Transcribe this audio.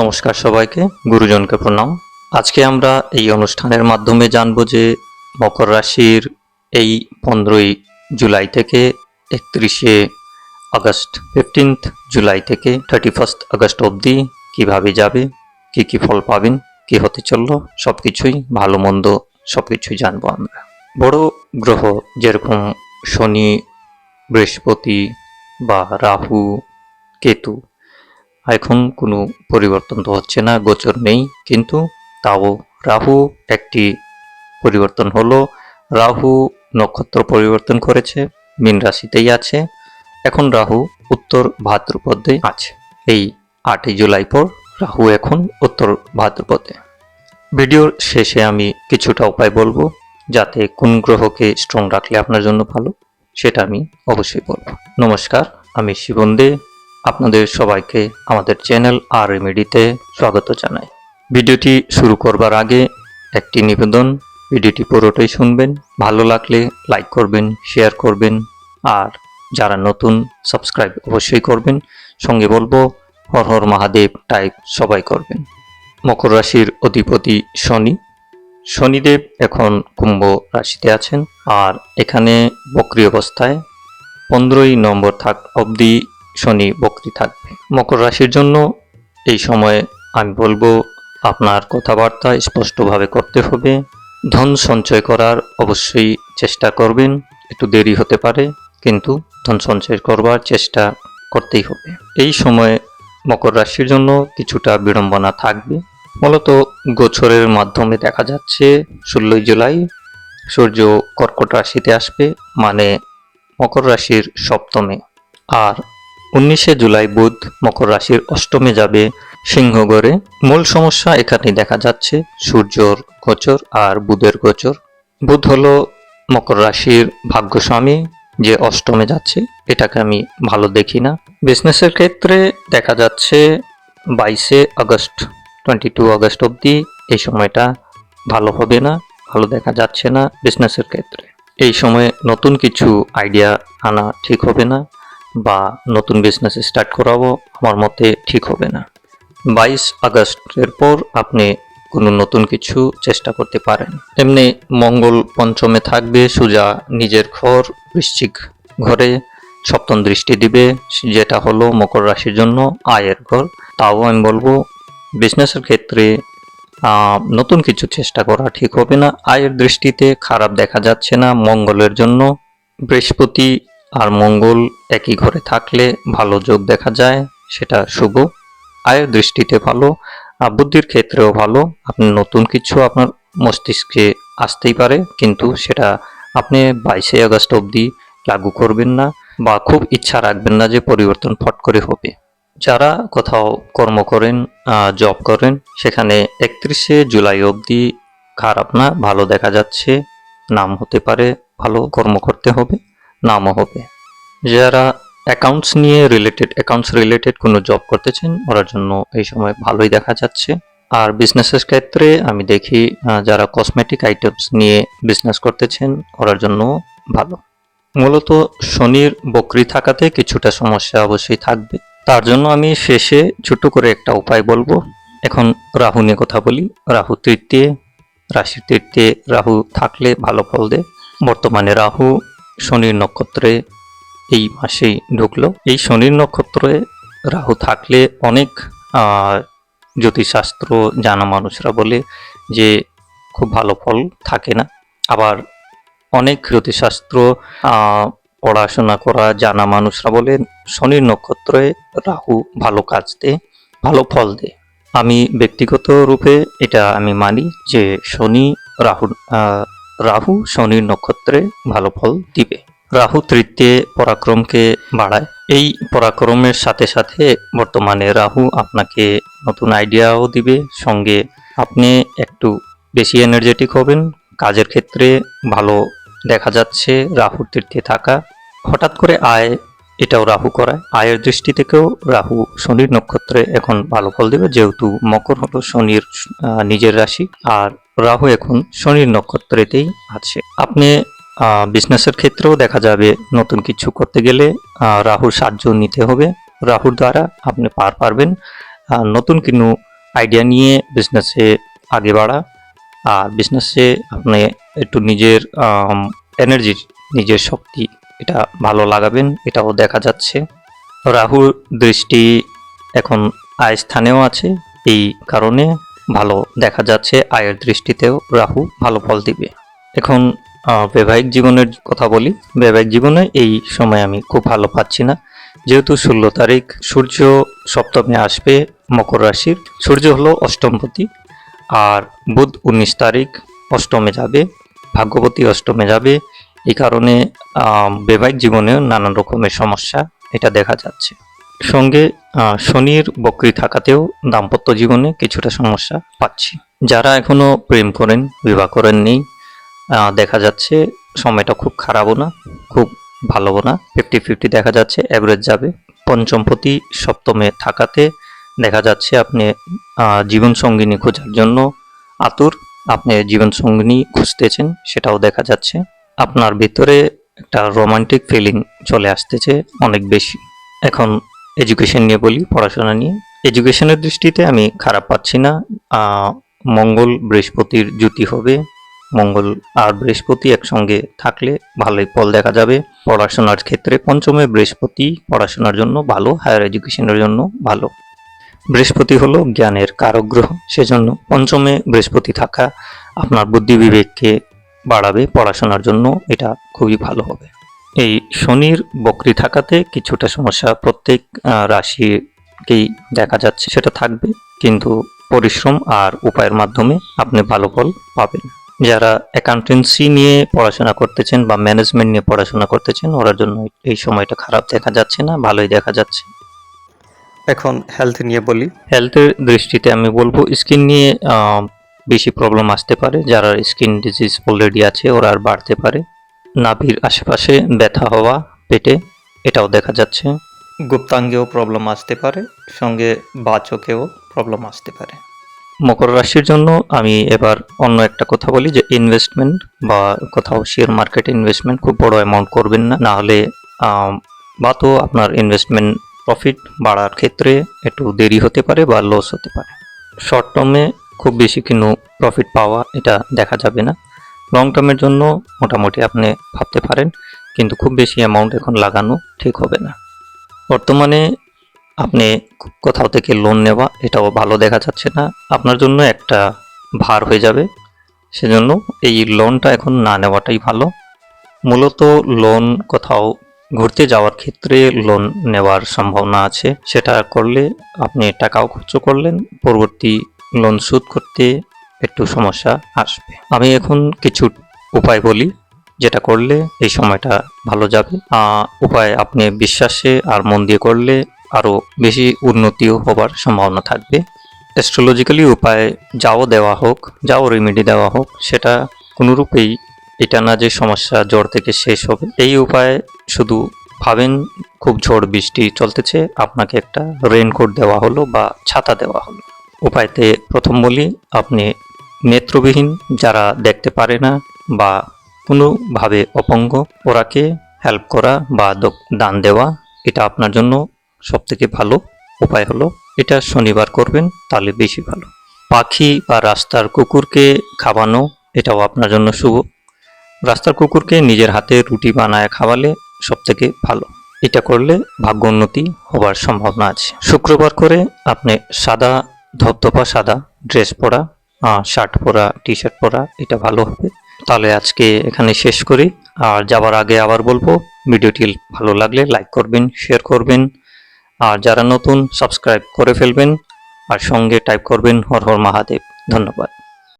নমস্কার সবাইকে, গুরুজনকে প্রণাম। আজকে আমরা এই অনুষ্ঠানের মাধ্যমে জানব যে মকর রাশির এই পনেরোই জুলাই থেকে একত্রিশে আগস্ট ফিফটিন্থ জুলাই থেকে থার্টি ফার্স্ট আগস্ট অবধি কীভাবে যাবে, কি কি ফল পাবেন, কি হতে চলল সব কিছুই ভালো মন্দ সব কিছুই জানব আমরা। বড় গ্রহ যেরকম শনি, বৃহস্পতি বা রাহু, কেতু এখন কোনো পরিবর্তন তো হচ্ছে না, গোচর নেই। কিন্তু তাও রাহু একটি পরিবর্তন হলো। রাহু নক্ষত্র পরিবর্তন করেছে, মীন রাশিতেই আছে। এখন রাহু উত্তর ভাদ্রপদে আছে। এই আটই জুলাই পর রাহু এখন উত্তর ভাদ্রপদে। ভিডিওর শেষে আমি কিছুটা উপায় বলব, যাতে কোন গ্রহকে স্ট্রং রাখলে আপনার জন্য ভালো, সেটা আমি অবশ্যই বলব। নমস্কার, আমি শিবন দে আপনাদের সবাইকে আমাদের চ্যানেল আর রেমেডিতে স্বাগত জানাই। ভিডিওটি শুরু করবার আগে একটি নিবেদন, ভিডিওটি পুরোটাই শুনবেন, ভালো লাগলে লাইক করবেন, শেয়ার করবেন, আর যারা নতুন, সাবস্ক্রাইব অবশ্যই করবেন। সঙ্গে বলব, হর হর মহাদেব টাইপ সবাই করবেন। মকর রাশির অধিপতি শনি। শনিদেব এখন কুম্ভ রাশিতে আছেন, আর এখানে বক্রি অবস্থায় পনেরোই নম্বর থাক অবধি শনি বক্রি থাকবে। মকর রাশির জন্য এই সময়ে আমি বলব, আপনার কথাবার্তা স্পষ্টভাবে করতে হবে। ধন সঞ্চয় করার অবশ্যই চেষ্টা করবেন, একটু দেরি হতে পারে, কিন্তু ধন সঞ্চয় করবার চেষ্টা করতেই হবে। এই সময়ে মকর রাশির জন্য কিছুটা বিড়ম্বনা থাকবে। মূলত গোছরের মাধ্যমে দেখা যাচ্ছে, ষোলোই জুলাই সূর্য কর্কট রাশিতে আসবে মানে মকর রাশির সপ্তমে। আর উনিশে জুলাই বুধ মকর রাশির অষ্টমে যাবে সিংহগড়ে মূল সমস্যা এখানে দেখা যাচ্ছে, সূর্যর গোচর আর বুধের গোচর। বুধ হলো মকর রাশির ভাগ্যস্বামী, যে অষ্টমে যাচ্ছে, এটাকে আমি ভালো দেখি না। বিজনেসের ক্ষেত্রে দেখা যাচ্ছে, বাইশে আগস্ট টোয়েন্টি টু আগস্ট অবধি এই সময়টা ভালো হবে না, ভালো দেখা যাচ্ছে না বিজনেসের ক্ষেত্রে। এই সময়ে নতুন কিছু আইডিয়া আনা ঠিক হবে না। বা নতুন বিজনেস স্টার্ট করাবো, আমার মতে ঠিক হবে না। বাইশ আগস্টের পর আপনি কোনো নতুন কিছু চেষ্টা করতে পারেন। এমনি মঙ্গল পঞ্চমে থাকবে, সুজা নিজের ঘর, বৃশ্চিক ঘরে সপ্তম দৃষ্টি দিবে, যেটা হলো মকর রাশির জন্য আয়ের ঘর। তাও আমি বলব বিজনেসের ক্ষেত্রে নতুন কিছু চেষ্টা করা ঠিক হবে না। আয়ের দৃষ্টিতে খারাপ দেখা যাচ্ছে না মঙ্গলের জন্য। বৃহস্পতি আর মঙ্গল একই ঘরে থাকলে ভালো যোগ দেখা যায়, সেটা শুভ। আয়ের দৃষ্টিতে ভালো, আর বুদ্ধির ক্ষেত্রেও ভালো। আপনি নতুন কিছু আপনার মস্তিষ্কে আসতেই পারে, কিন্তু সেটা আপনি বাইশে আগস্ট অবধি লাগু করবেন না বা খুব ইচ্ছা রাখবেন না যে পরিবর্তন ফট করে হবে। যারা কোথাও কর্ম করেন জব করেন, সেখানে একত্রিশে জুলাই অবধি খারাপ না, ভালো দেখা যাচ্ছে। নাম হতে পারে, ভালো কর্ম করতে হবে। নামও হবে। যারা অ্যাকাউন্টস নিয়ে রিলেটেড অ্যাকাউন্টস রিলেটেড কোনো জব করতেছেন ওরার জন্য এই সময় ভালোই দেখা যাচ্ছে। আর বিজনেসের ক্ষেত্রে আমি দেখি যারা কসমেটিক আইটেমস নিয়ে বিজনেস করতেছেন ওরার জন্য ভালো। মূলত শনির বকরি থাকাতে কিছুটা সমস্যা অবশ্যই থাকবে। তার জন্য আমি শেষে ছোট করে একটা উপায় বলব। এখন রাহু নিয়ে কথা বলি। রাহু তৃতীয়, রাশির তৃতীয়, রাহু থাকলে ভালো ফল দেয়। বর্তমানে রাহু শনির নক্ষত্রে এই মাসেই ঢুকলো। এই শনির নক্ষত্রে রাহু থাকলে অনেক জ্যোতিষশাস্ত্র, জানা মানুষরা বলে যে খুব ভালো ফল থাকে না। আবার অনেক জ্যোতিষশাস্ত্র পড়াশোনা করা, জানা মানুষরা বলে শনির নক্ষত্রে রাহু ভালো কাজ দেয় ভালো ফল দেয় আমি ব্যক্তিগত রূপে এটা আমি মানি যে শনি, রাহু রাহু শনির নক্ষত্রে ভালো ফল দিবে। রাহু তৃতীয় পরাক্রমকে বাড়ায়। এই পরাক্রমের সাথে সাথে বর্তমানে রাহু আপনাকে নতুন আইডিয়াও দিবে। সঙ্গে আপনি একটু বেশি এনার্জেটিক হবেন। কাজের ক্ষেত্রে ভালো দেখা যাচ্ছে রাহুর তৃতীয় থাকা। হঠাৎ করে আয়, এটাও রাহু করায়। আয়ের দৃষ্টি থেকেও রাহু শনির নক্ষত্রে এখন ভালো ফল দেবে। যেহেতু মকর হলো শনির নিজের রাশি। আর রাহু এখন শনির নক্ষত্রেতেই আছে। আপনি বিজনেসের ক্ষেত্রেও দেখা যাবে নতুন কিছু করতে গেলে রাহুর সাহায্য নিতে হবে। রাহুর দ্বারা আপনি পার পারবেন। নতুন কোনো আইডিয়া নিয়ে বিজনেসে আগে বাড়া। আর বিজনেসে আপনি একটু নিজের এনার্জি নিজের শক্তি এটা ভালো লাগাবেন, এটাও দেখা যাচ্ছে। রাহুর দৃষ্টি এখন আয় স্থানেও আছে। এই কারণে ভালো দেখা যাচ্ছে। আয়ের দৃষ্টিতেও রাহু ভালো ফল দিবে। এখন বৈবাহিক জীবনের কথা বলি। বৈবাহিক জীবনে এই সময় আমি খুব ভালো পাচ্ছি না। যেহেতু ষোলো তারিখ, সূর্য সপ্তমে আসবে মকর রাশির। সূর্য হলো অষ্টমপতি আর বুধ উনিশ তারিখ অষ্টমে যাবে ভাগ্যবতী অষ্টমে যাবে। এই কারণে বৈবাহিক জীবনেও নানান রকমের সমস্যা এটা দেখা যাচ্ছে। সঙ্গে শনির বক্রি থাকাতেও দাম্পত্য জীবনে কিছুটা সমস্যা পাচ্ছি। যারা এখনও প্রেম করেন, বিবাহ করেন নেই দেখা যাচ্ছে সময়টা খুব খারাপও না, খুব ভালোও না। ফিফটি ফিফটি দেখা যাচ্ছে অ্যাভারেজ যাবে। পঞ্চমপতি সপ্তমে থাকাতে দেখা যাচ্ছে আপনি জীবনসঙ্গিনী খোঁজার জন্য আতুর। আপনি জীবনসঙ্গিনী খুঁজতেছেন, সেটাও দেখা যাচ্ছে। আপনার ভিতরে একটা রোমান্টিক ফিলিং চলে আসতেছে অনেক বেশি। এখন এডুকেশন নিয়ে বলি, পড়াশোনা নিয়ে। এডুকেশনের দৃষ্টিতে আমি খারাপ পাচ্ছি না। মঙ্গল বৃহস্পতির জুতি হবে। মঙ্গল আর বৃহস্পতি একসঙ্গে থাকলে ভালোই ফল দেখা যাবে। পড়াশোনার ক্ষেত্রে পঞ্চমে বৃহস্পতি পড়াশোনার জন্য ভালো হায়ার এডুকেশনের জন্য ভালো। বৃহস্পতি হলো জ্ঞানের কারক গ্রহ, সেজন্য পঞ্চমে বৃহস্পতি থাকা আপনার বুদ্ধি বিবেককে বাড়াবে, পড়াশোনার জন্য এটা খুবই ভালো হবে। এই শনির বকরি থাকাতে কিছুটা সমস্যা প্রত্যেক রাশিকেই দেখা যাচ্ছে সেটা থাকবে। কিন্তু পরিশ্রম আর উপায়ের মাধ্যমে আপনি ভালো ফল পাবেন। যারা অ্যাকাউন্টেন্সি নিয়ে পড়াশোনা করতেছেন বা ম্যানেজমেন্ট নিয়ে পড়াশোনা করতেছেন ওরার জন্য এই সময়টা খারাপ দেখা যাচ্ছে না ভালোই দেখা যাচ্ছে। এখন হেলথ নিয়ে বলি। হেলথের দৃষ্টিতে আমি বলব স্কিন নিয়ে বেশি প্রবলেম আসতে পারে। যারা স্কিন ডিজিজ অলরেডি আছে ওরা আর বাড়তে পারে। নাভির আশেপাশে ব্যথা হওয়া পেটে এটাও দেখা যাচ্ছে। গুপ্তাঙ্গেও প্রবলেম আসতে পারে সঙ্গে বাচকেও প্রবলেম আসতে পারে। মকর রাশির জন্য আমি এবার অন্য একটা কথা বলি যে ইনভেস্টমেন্ট বা কোথাও শেয়ার মার্কেট ইনভেস্টমেন্ট খুব বড় অ্যামাউন্ট করবেন না না হলে বা তো আপনার ইনভেস্টমেন্ট প্রফিট বাড়ার ক্ষেত্রে একটু দেরি হতে পারে বা লস হতে পারে। শর্ট টার্মে খুব বেশি কিন্তু প্রফিট পাওয়া এটা দেখা যাবে না। লং টার্মের জন্য মোটামুটি আপনি ভাবতে পারেন, কিন্তু খুব বেশি অ্যামাউন্ট এখন লাগানো ঠিক হবে না। বর্তমানে আপনি কোথাও থেকে লোন নেওয়া, এটাও ভালো দেখা যাচ্ছে না। আপনার জন্য একটা ভার হয়ে যাবে। সেজন্য এই লোনটা এখন না নেওয়াটাই ভালো। মূলত লোন কোথাও ঘুরতে যাওয়ার ক্ষেত্রে লোন নেওয়ার সম্ভাবনা আছে। সেটা করলে আপনি টাকাও খরচ করলেন। পরবর্তী লোন শোধ করতে একটু সমস্যা আসবে। আমি এখন কিছু উপায় বলি, যেটা করলে এই সময়টা ভালো যাবে। উপায় আপনি বিশ্বাসে আর মন দিয়ে করলে আরও বেশি উন্নতিও হবার সম্ভাবনা থাকবে। অ্যাস্ট্রোলজিক্যালি উপায় যাও দেওয়া হোক, যাও রেমেডি দেওয়া হোক, সেটা কোনোরূপেই এটা না যে সমস্যা জ্বর থেকে শেষ হবে। এই উপায় শুধু ভাবেন, খুব ঝড় বৃষ্টি চলতেছে, আপনাকে একটা রেনকোট দেওয়া হলো বা ছাতা দেওয়া হলো। উপায়তে প্রথম বলি, আপনি নেত্রবিহীন যারা দেখতে পারে না বা কোনোভাবে অপঙ্গ, ওরাকে হেল্প করা বা দান দেওয়া, এটা আপনার জন্য সবথেকে ভালো উপায় হলো। এটা শনিবার করবেন, তাহলে বেশি ভালো। পাখি বা রাস্তার কুকুরকে খাওয়ানো, এটাও আপনার জন্য শুভ। রাস্তার কুকুরকে নিজের হাতে রুটি বানায় খাওয়ালে সব থেকে ভালো। এটা করলে ভাগ্য উন্নতি হবার সম্ভাবনা আছে। শুক্রবার করে আপনি সাদা ধপধপা সাদা ড্রেস পরা শার্ট পরা টি শার্ট পরা, এটা ভালো হবে। তাহলে আজকে এখানে শেষ করি। আর যাওয়ার আগে আবার বলব, ভিডিওটি ভালো লাগলে লাইক করবেন শেয়ার করবেন। আর যারা নতুন সাবস্ক্রাইব করে ফেলবেন। আর সঙ্গে টাইপ করবেন, হর হর মহাদেব। ধন্যবাদ।